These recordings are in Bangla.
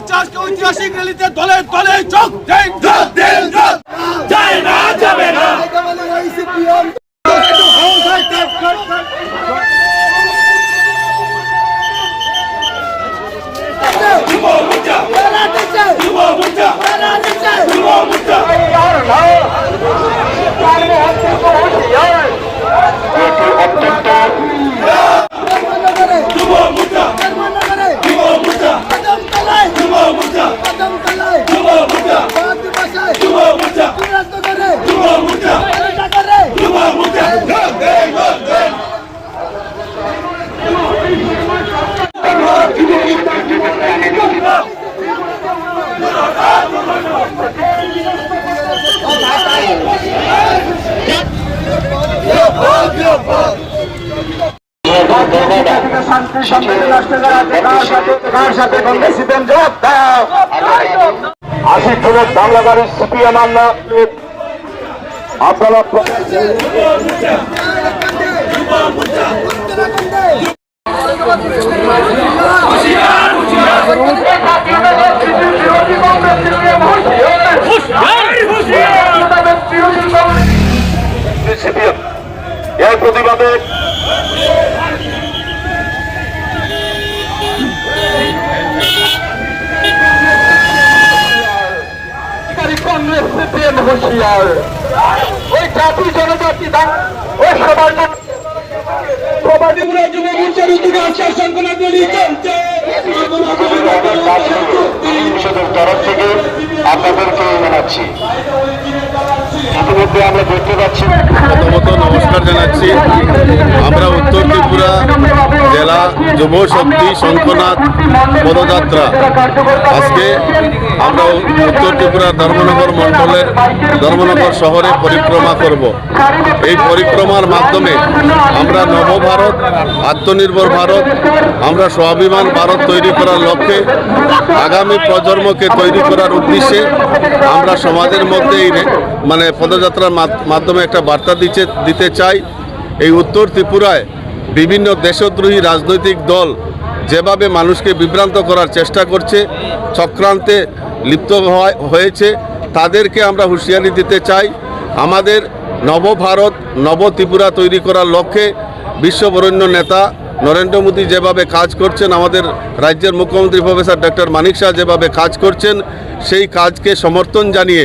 ঐতিহাসিক র্যালিতে দলের দলে যোগ দিন। যোগ দিন যোগ করা সাথে কংগ্রেস সিপিএম জবাব দাও আশি জনের বাংলাদেশের সিপিএম আমরা আপনারা হুঁশিয়ার ওই জাতি জনজাতি ওই সবার ত্রিপুরা যুব মোর্চার উদ্যোগে আচার সংকলন দলীয় চলছে। পরিষদের তরফ থেকে আপনাদেরকে জানাচ্ছি। ইতিমধ্যে আমরা দেখতে পাচ্ছি প্রথমত নমস্কার জানাচ্ছি। আমরা উত্তর ত্রিপুরা যুব শক্তি শঙ্কনাথ পদযাত্রা। আজকে আমরা উত্তর ত্রিপুরা ধর্মনগর মণ্ডলের ধর্মনগর শহরে পরিক্রমা করব। এই পরিক্রমার মাধ্যমে আমরা নবভারত আত্মনির্ভর ভারত আমরা স্বাভিমান ভারত তৈরি করার লক্ষ্যে আগামী প্রজন্মকে তৈরি করার উদ্দেশ্যে আমরা সমাজের মধ্যে এই মানে পদযাত্রার মাধ- মাধ্যমে একটা বার্তা দিতে দিতে চাই। এই উত্তর ত্রিপুরায় বিভিন্ন দেশদ্রোহী রাজনৈতিক দল যেভাবে মানুষকে বিভ্রান্ত করার চেষ্টা করছে, চক্রান্তে লিপ্ত হয়েছে, তাদেরকে আমরা হুঁশিয়ারি দিতে চাই। আমাদের নবভারত নব ত্রিপুরা তৈরি করার লক্ষ্যে বিশ্ববরণ্য নেতা নরেন্দ্র মোদী যেভাবে কাজ করছেন, আমাদের রাজ্যের মুখ্যমন্ত্রী প্রফেসর ডক্টর মানিক শাহ যেভাবে কাজ করছেন, সেই কাজকে সমর্থন জানিয়ে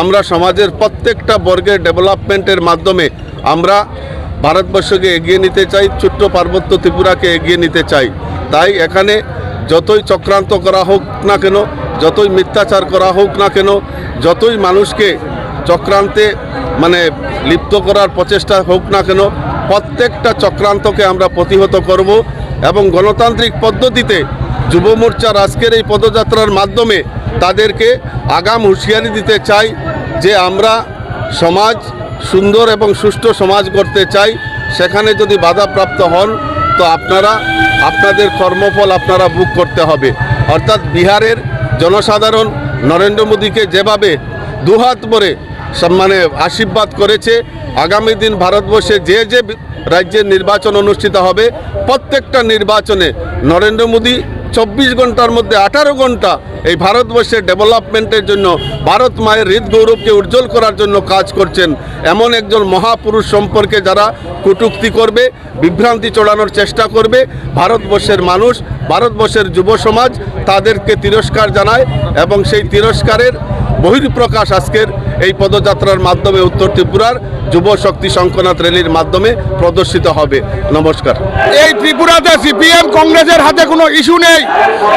আমরা সমাজের প্রত্যেকটা বর্গের ডেভেলপমেন্টের মাধ্যমে আমরা ভারতবর্ষকে এগিয়ে নিতে চাই, ছোট্ট পার্বত্য ত্রিপুরাকে এগিয়ে নিতে চাই। তাই এখানে যতই চক্রান্ত করা হোক না কেন, যতই মিথ্যাচার করা হোক না কেন, যতই মানুষকে চক্রান্তে মানে লিপ্ত করার প্রচেষ্টা হোক না কেন, প্রত্যেকটা চক্রান্তকে আমরা প্রতিহত করব এবং গণতান্ত্রিক পদ্ধতিতে যুব মোর্চার আজকের এই পদযাত্রার মাধ্যমে তাদেরকে আগাম হুঁশিয়ারি দিতে চাই যে আমরা সমাজ সুন্দর এবং সুষ্ঠু সমাজ করতে চাই, সেখানে যদি বাধাপ্রাপ্ত হন, তো আপনারা, আপনাদের কর্মফল আপনারা বুক করতে হবে। অর্থাৎ বিহারের জনসাধারণ নরেন্দ্র মোদীকে যেভাবে দুহাত ভরে সম্মানে আশীর্বাদ করেছে, আগামী দিন ভারতবর্ষে যে যে রাজ্যের নির্বাচন অনুষ্ঠিত হবে, প্রত্যেকটা নির্বাচনে নরেন্দ্র মোদী চব্বিশ ঘণ্টার মধ্যে আঠারো ঘণ্টা এই ভারতবর্ষের ডেভেলপমেন্টের জন্য ভারত মায়ের হৃদগৌরবকে উজ্জ্বল করার জন্য কাজ করছেন এমন একজন মহাপুরুষ সম্পর্কে যারা কটূক্তি করবে, বিভ্রান্তি চড়ানোর চেষ্টা করবে, ভারতবর্ষের মানুষ, ভারতবর্ষের যুব সমাজ তাদেরকে তিরস্কার জানায় এবং সেই তিরস্কারের বহির্প্রকাশ আজকের এই পদযাত্রার মাধ্যমে উত্তর ত্রিপুরার যুব শক্তি শঙ্কনাথ র্যালির মাধ্যমে প্রদর্শিত হবে। নমস্কার। এই ত্রিপুরাতে সিপিএম কংগ্রেসের হাতে কোনো ইস্যু নেই,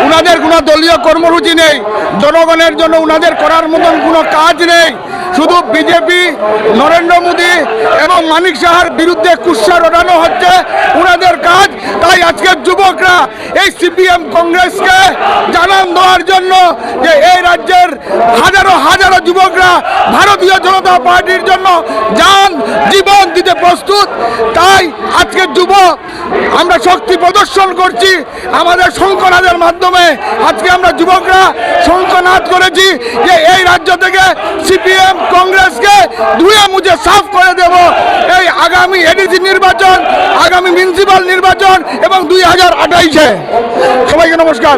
উনাদের কোনো দলীয় কর্মসূচি নেই, জনগণের জন্য উনাদের করার মতন কোনো কাজ নেই। শুধু বিজেপি, নরেন্দ্র মোদী এবং মানিক সাহার বিরুদ্ধে কুৎসা রটানো হচ্ছে, উনাদের কাজ তাই আজকের যুবকরা এই সিপিএম কংগ্রেসকে জানান দেওয়ার জন্য যে এই রাজ্যের হাজারো হাজারো যুবকরা ভারতীয় জনতা পার্টির জন্য যান, জীবন দিতে প্রস্তুত। তাই আজকে যুব আমরা শক্তি প্রদর্শন করছি আমাদের শঙ্কনাথের মাধ্যমে। আজকে আমরা যুবকরা শঙ্কনাথ করেছি যে এই রাজ্য থেকে সিপিএম কংগ্রেসকে ধুয়ে মুছে সাফ করে দেব। এই আগামী এডিসি নির্বাচন আগামী মিউনিসিপাল নির্বাচন এবং দুই হাজার আঠাইশে। সবাইকে নমস্কার।